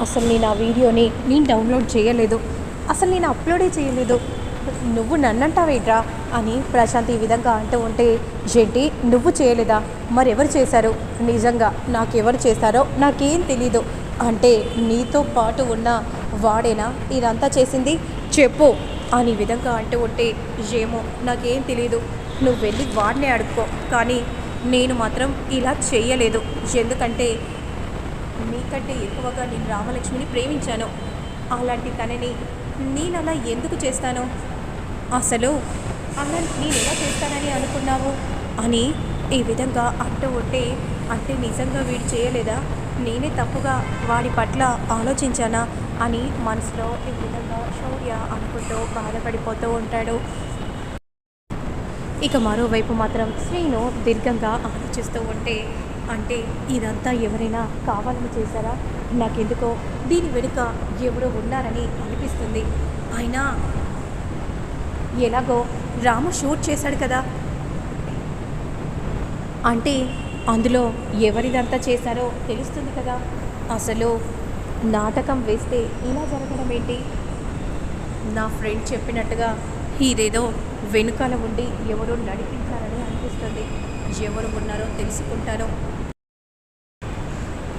అసలు నేను ఆ వీడియోని నేను డౌన్లోడ్ చేయలేదు. అసలు నేను అప్లోడే చేయలేదు. నువ్వు నన్నంటావేట్రా అని ప్రశాంత్ ఈ విధంగా అంటూ ఉంటే జెంటి నువ్వు చేయలేదా? మరెవరు చేశారు? నిజంగా నాకెవరు చేశారో నాకేం తెలీదు. అంటే నీతో పాటు ఉన్న వాడేనా? ఇదంతా చేసింది? చెప్పు అని విధంగా అంటూ ఉంటే ఏమో నాకేం తెలీదు. నువ్వు వెళ్ళి వాడినే అడుక్కో. కానీ నేను మాత్రం ఇలా చేయలేదు. ఎందుకంటే నీకంటే ఎక్కువగా నేను రామలక్ష్మిని ప్రేమించాను. అలాంటి తనని నేను అలా ఎందుకు చేస్తాను? అసలు అలా నేను ఎలా చేస్తానని అనుకున్నావు? అని ఈ విధంగా అట్ట ఉంటే అంటే నిజంగా వీడు చేయలేదా? నేనే తప్పుగా వాడి పట్ల ఆలోచించానా? అని మనసులో ఈ విధంగా శౌర్య అనుకుంటూ బాధపడిపోతూ ఉంటాడు. ఇక మరోవైపు మాత్రం శ్రీను దీర్ఘంగా ఆలోచిస్తూ ఉంటే అంటే ఇదంతా ఎవరైనా కావాలని చేశారా? నాకెందుకో దీని వెనుక ఎవరో ఉన్నారని అనిపిస్తుంది. అయినా ఎలాగో రాము షూట్ చేశాడు కదా. అంటే అందులో ఎవరిదంతా చేశారో తెలుస్తుంది కదా. అసలు నాటకం వేస్తే ఇలా జరగడం ఏంటి? నా ఫ్రెండ్ చెప్పినట్టుగా ఇదేదో వెనుకాల ఉండి ఎవరో నడిపించారని అనిపిస్తుంది. ఎవరు ఉన్నారో తెలుసుకుంటారో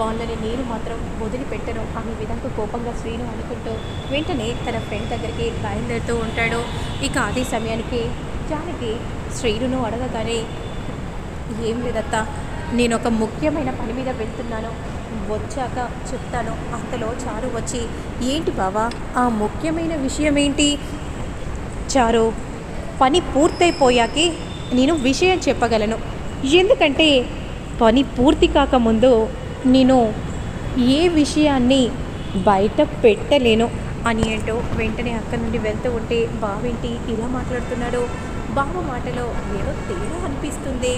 వాళ్ళని నేను మాత్రం వదిలిపెట్టను. అనే విధంగా కోపంగా శ్రీను అనుకుంటూ వెంటనే తన ఫ్రెండ్ దగ్గరికి బయలుదేరుతూ ఉంటాడు. ఇక అదే సమయానికి జానకి శ్రీనును అడగగానే ఏం లేదత్తా నేను ఒక ముఖ్యమైన పని మీద వెళ్తున్నాను. వచ్చాక చెప్తాను. అంతలో చారు వచ్చి ఏంటి బావా ఆ ముఖ్యమైన విషయం ఏంటి? చారు పని పూర్తయిపోయాకే నేను విషయం చెప్పగలను. ఎందుకంటే పని పూర్తి కాకముందు నేను ఏ విషయాన్ని బయట పెట్టలేను అని ఏంటో వెంటనే అక్కడి నుండి వెళ్తూ ఉంటే బావేంటి ఇలా మాట్లాడుతున్నాడు? బావ మాటలో ఏదో తేడా అనిపిస్తుంది.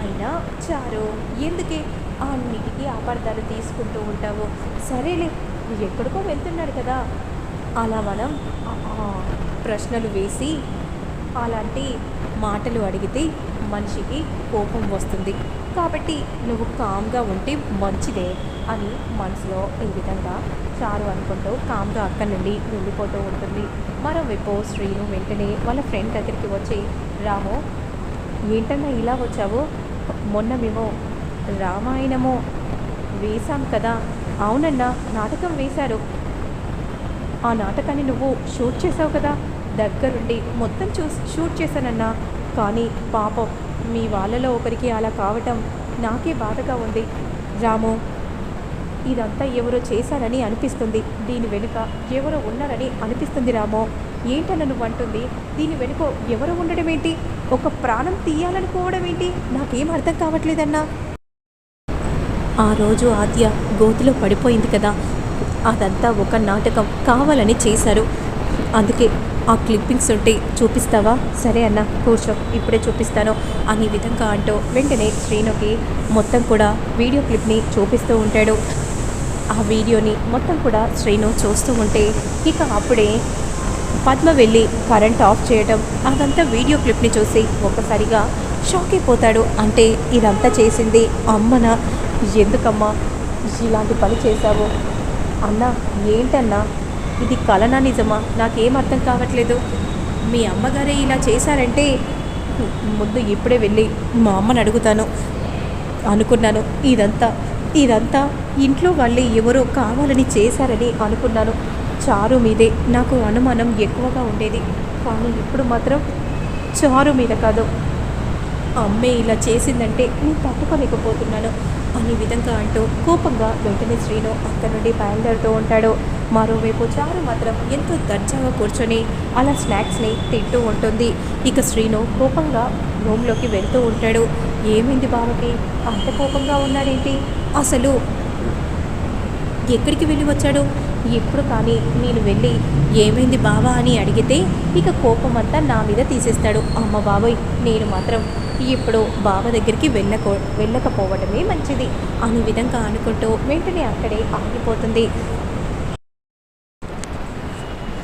అయినా చారు ఎందుకే అన్నిటికీ అపార్థాలు తీసుకుంటూ ఉంటావు? సరేలే ఎక్కడికో వెళ్తున్నాడు కదా. అలా మనం ప్రశ్నలు వేసి అలాంటి మాటలు అడిగితే మనిషికి కోపం వస్తుంది. కాబట్టి నువ్వు కామ్గా ఉంటే మంచిదే అని మనసులో ఈ విధంగా చారు అనుకుంటూ కామ్గా అక్కడి నుండి వెళ్ళిపోతూ ఉంటుంది. మరోవైపు శ్రీను వెంటనే వాళ్ళ ఫ్రెండ్ దగ్గరికి వచ్చి రాము ఏంటన్నా ఇలా వచ్చావు? మొన్న మేము రామాయణము వేశాం కదా. అవునన్నా నాటకం వేశారు. ఆ నాటకాన్ని నువ్వు షూట్ చేసావు కదా. దగ్గరుండి మొత్తం చూ షూట్ చేశానన్నా. కానీ పాపం మీ వాళ్ళలో ఒకరికి అలా కావటం నాకే బాధగా ఉంది. రాము ఇదంతా ఎవరో చేశారని అనిపిస్తుంది. దీని వెనుక ఎవరో ఉన్నారని అనిపిస్తుంది రామో. ఏంటన్న నువ్వు అంటుంది దీని వెనుక ఎవరు ఉండడం ఏంటి? ఒక ప్రాణం తీయాలనుకోవడం ఏంటి? నాకేం అర్థం కావట్లేదన్నా. ఆ రోజు ఆద్య గోతిలో పడిపోయింది కదా. అదంతా ఒక నాటకం కావాలని చేశారు. అందుకే ఆ క్లిప్పింగ్స్ ఉంటే చూపిస్తావా? సరే అన్న కూర్చో ఇప్పుడే చూపిస్తాను అనే విధంగా అంటూ వెంటనే శ్రీనుకి మొత్తం కూడా వీడియో క్లిప్ని చూపిస్తూ ఉంటాడు. ఆ వీడియోని మొత్తం కూడా శ్రీను చూస్తూ ఉంటే ఇక అప్పుడే పద్మ వెళ్ళి కరెంట్ ఆఫ్ చేయడం అదంతా వీడియో క్లిప్ని చూసి ఒక్కసారిగా షాక్ అయిపోతాడు. అంటే ఇదంతా చేసింది అమ్మన. ఎందుకమ్మా ఇలాంటి పని చేశావు? అన్నా ఏంటన్నా? ఇది కలనా నిజమా? నాకేం అర్థం కావట్లేదు. మీ అమ్మగారే ఇలా చేశారంటే ముందు ఇప్పుడే వెళ్ళి మా అమ్మని అడుగుతాను. అనుకున్నాను. ఇదంతా ఇదంతా ఇంట్లో వాళ్ళే ఎవరో కావాలని చేశారని అనుకున్నాను. చారు మీదే నాకు అనుమానం ఎక్కువగా ఉండేది. కానీ ఇప్పుడు మాత్రం చారు మీద కాదు. అమ్మే ఇలా చేసిందంటే నేను తట్టుకోలేకపోతున్నాను. అనే విధంగా అంటూ కోపంగా వెంటనే శ్రీను అక్కడ నుండి బయలుదేరుతూ ఉంటాడు. మరోవైపు చారు మాత్రం ఎంతో దర్జాగా కూర్చొని అలా స్నాక్స్ని తింటూ ఉంటుంది. ఇక శ్రీను కోపంగా రూమ్లోకి వెళ్తూ ఉంటాడు. ఏమైంది బావకి? అంత కోపంగా ఉన్నాడేంటి? అసలు ఎక్కడికి వెళ్ళి వచ్చాడు? ఎప్పుడు కానీ నేను వెళ్ళి ఏమైంది బావా అని అడిగితే ఇక కోపం అంతా నా మీద తీసేస్తాడు. అమ్మ బాబోయ్ నేను మాత్రం ఇప్పుడు బావ దగ్గరికి వెళ్ళకో వెళ్ళకపోవడమే మంచిది అనే విధంగా అనుకుంటూ వెంటనే అక్కడే ఆగిపోతుంది.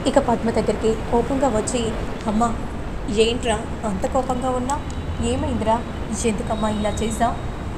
ఇక పద్మ దగ్గరికి కోపంగా వచ్చి అమ్మ ఏంట్రా అంత కోపంగా ఉన్నా? ఏమైందిరా? ఎందుకమ్మా ఇలా చేసావు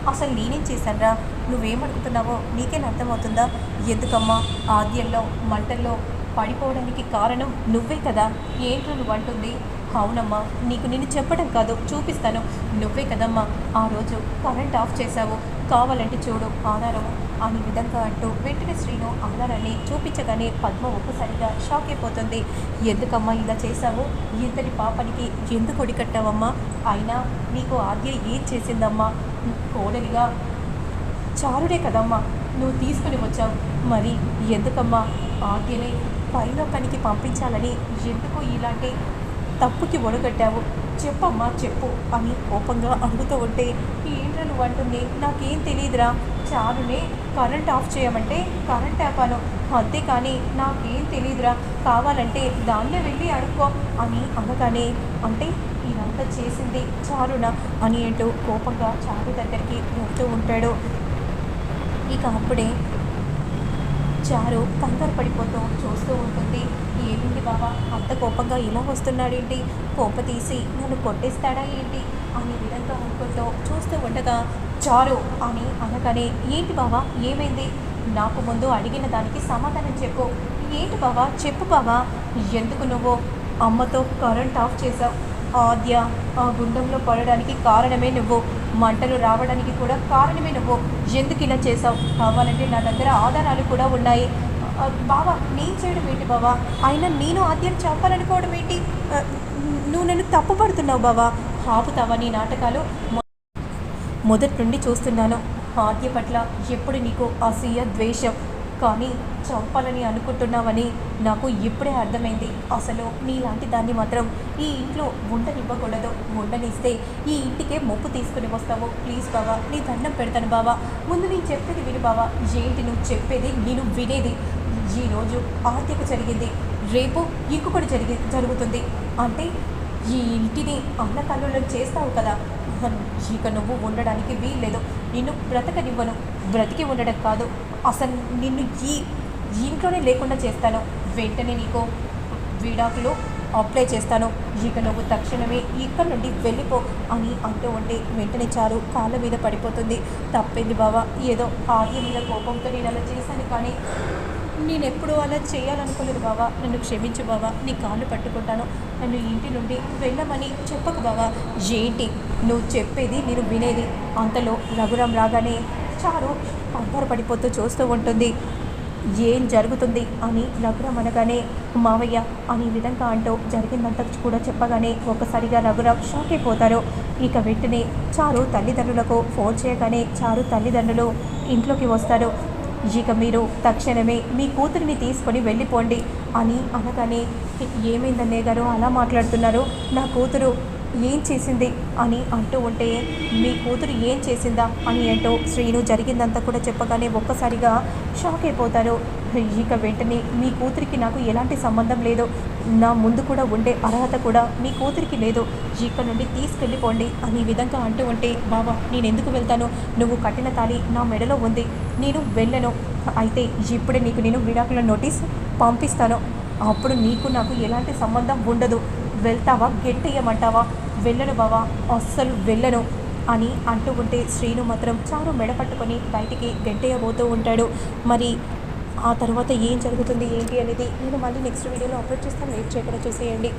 అసలు నేనేం చేశానరా? నువ్వేమనుకుంటున్నావో నీకేం అర్థమవుతుందా? ఎందుకమ్మా ఆద్యంలో మంటల్లో పడిపోవడానికి కారణం నువ్వే కదా? ఏంట్రా నువ్వు అంటుంది అవునమ్మా నీకు నేను చెప్పడం కాదు చూపిస్తాను. నువ్వే కదమ్మా ఆ రోజు కరెంట్ ఆఫ్ చేశావు. కావాలంటే చూడు ఆధారము అనే విధంగా అంటూ వెంటనే శ్రీను ఆధారాన్ని చూపించగానే పద్మ ఒక్కసారిగా షాక్ అయిపోతుంది. ఎందుకమ్మా ఇలా చేశావు? ఇంతటి పాపనికి ఎందుకు ఒడికట్టావమ్మా? అయినా నీకు ఆద్య ఏం చేసిందమ్మా? కోడలిగా చారుడే కదమ్మా నువ్వు తీసుకుని వచ్చావు. మరి ఎందుకమ్మా? ఆద్యనే పైలోకానికి పంపించాలని ఎందుకు ఇలాంటి తప్పుకి ఒడగట్టావు. చెప్పమ్మా చెప్పు అని కోపంగా అడుగుతూ ఉంటే ఏంట్రా నువ్వు అంటుంది. నాకేం తెలియదురా చారునే కరెంట్ ఆఫ్ చేయమంటే కరెంట్ ఆపాను. అంతేకాని నాకేం తెలియదురా కావాలంటే దాన్నే వెళ్ళి అడుక్కో అని అనగానే అంటే ఇదంతా చేసింది చారునా అని అంటూ కోపంగా చారు దగ్గరికి వెళ్తూ ఉంటాడు. ఇక అప్పుడే చారు కంగారు పడిపోతూ చూస్తూ ఉంటుంది. ఏంటి బావా? అంత కోపంగా ఇలా వస్తున్నాడేంటి? కోప తీసి నన్ను కొట్టేస్తాడా ఏంటి? అని విధంగా అనుకుంటూ చూస్తూ ఉండగా చారు అని అనగానే ఏంటి బావా? ఏమైంది? నాకు ముందు అడిగిన దానికి సమాధానం చెప్పు. ఏంటి బావా? చెప్పు బావా. ఎందుకు నువ్వు అమ్మతో కరెంట్ ఆఫ్ చేసావు ఆద్య ఆ గుండంలో పడడానికి కారణమే నువ్వు. మంటలు రావడానికి కూడా కారణమే నువ్వు. ఎందుకు ఇలా చేసావు కావాలంటే నా దగ్గర ఆధారాలు కూడా ఉన్నాయి. బావా నేను చేయడం ఏంటి బావా? అయినా నేను ఆద్యం చెప్పాలనుకోవడం ఏంటి? నువ్వు నన్ను తప్పుపడుతున్నావు బావా. ఆపుతావా నీ నాటకాలు? మొదటి నుండి చూస్తున్నాను. ఆద్య పట్ల ఎప్పుడు నీకు అసూయ ద్వేషం? కానీ చంపాలని అనుకుంటున్నావని నాకు ఇప్పుడే అర్థమైంది. అసలు నీలాంటి దాన్ని మాత్రం ఈ ఇంట్లో ఉండనివ్వకూడదు. ఉండనిస్తే ఈ ఇంటికే మొప్పు తీసుకుని వస్తావు. ప్లీజ్ బావా నీ దండం పెడతాను బావా. ముందు నేను చెప్పేది విను బావా. ఏంటి నువ్వు చెప్పేది? నేను వినేది. ఈరోజు ఆర్థిక జరిగింది. రేపు ఇంకొకటి జరిగి జరుగుతుంది. అంటే ఈ ఇంటిని అన్నకల్లులను చేస్తావు కదా. ఇక నువ్వు ఉండడానికి వీల్లేదు. నిన్ను బ్రతకనివ్వను. బ్రతికి ఉండడం కాదు. అసలు నిన్ను ఈ ఇంట్లోనే లేకుండా చేస్తాను. వెంటనే నీకు విడాకులు అప్లై చేస్తాను. ఇక నువ్వు తక్షణమే ఇక్కడి నుండి వెళ్ళిపో అని అంటూ ఉంటే వెంటనే చారు కాళ్ళ మీద పడిపోతుంది. తప్పింది బావా? ఏదో ఆర్య మీద కోపంతో నేను అలా చేశాను కానీ నేను ఎప్పుడు అలా చేయాలనుకోలేదు బావా. నన్ను క్షమించు బావా. నీ కాళ్ళు పట్టుకుంటాను. నన్ను ఇంటి నుండి వెళ్ళమని చెప్పకు బావా. ఏంటి? నువ్వు చెప్పేది నేను వినేది. అంతలో రఘురాం రాగానే చారు కంగారు పడిపోతూ చూస్తూ ఉంటుంది. ఏం జరుగుతుంది అని రఘురాం అనగానే మావయ్య అని విధంగా అంటూ జరిగిందంతా కూడా చెప్పగానే ఒక్కసారిగా రఘురాం షాక్ అయిపోతారు. ఇక వెంటనే చారు తల్లిదండ్రులకు ఫోన్ చేయగానే చారు తల్లిదండ్రులు ఇంట్లోకి వస్తారు. ఇక మీరు తక్షణమే మీ కూతురిని తీసుకొని వెళ్ళిపోండి అని అనగానే ఏమైందన్నయ్య గారు? అలా మాట్లాడుతున్నారు. నా కూతురు ఏం చేసింది? అని అంటూ ఉంటే మీ కూతురు ఏం చేసిందా? అని అంటూ శ్రీను జరిగిందంతా కూడా చెప్పగానే ఒక్కసారిగా షాక్ అయిపోతారు. ఇక వెంటనే మీ కూతురికి నాకు ఎలాంటి సంబంధం లేదు నా ముందు కూడా ఉండే అర్హత కూడా మీ కూతురికి లేదు జీక నుండి తీసుకెళ్ళిపోండి అని విధంగా అంటూ ఉంటే బావా నేను ఎందుకు వెళ్తాను? నువ్వు కట్టిన తాళి నా మెడలో ఉంది. నేను వెళ్ళను. అయితే ఇప్పుడే నీకు నేను విడాకుల నోటీస్ పంపిస్తాను. అప్పుడు నీకు నాకు ఎలాంటి సంబంధం ఉండదు. వెళ్తావా? గెట్టేయమంటావా వెళ్ళను బావా అస్సలు వెళ్ళను అని అంటూ ఉంటే శ్రీను మాత్రం చారు మెడ పట్టుకొని బయటికి గెంటేయబోతూ ఉంటాడు. మరి ఆ తర్వాత ఏం జరుగుతుంది ఏంటి అనేది నేను మళ్ళీ నెక్స్ట్ వీడియోలో అప్లోడ్ చేస్తాను. వెయిట్ చేయకుండా చూసేయండి.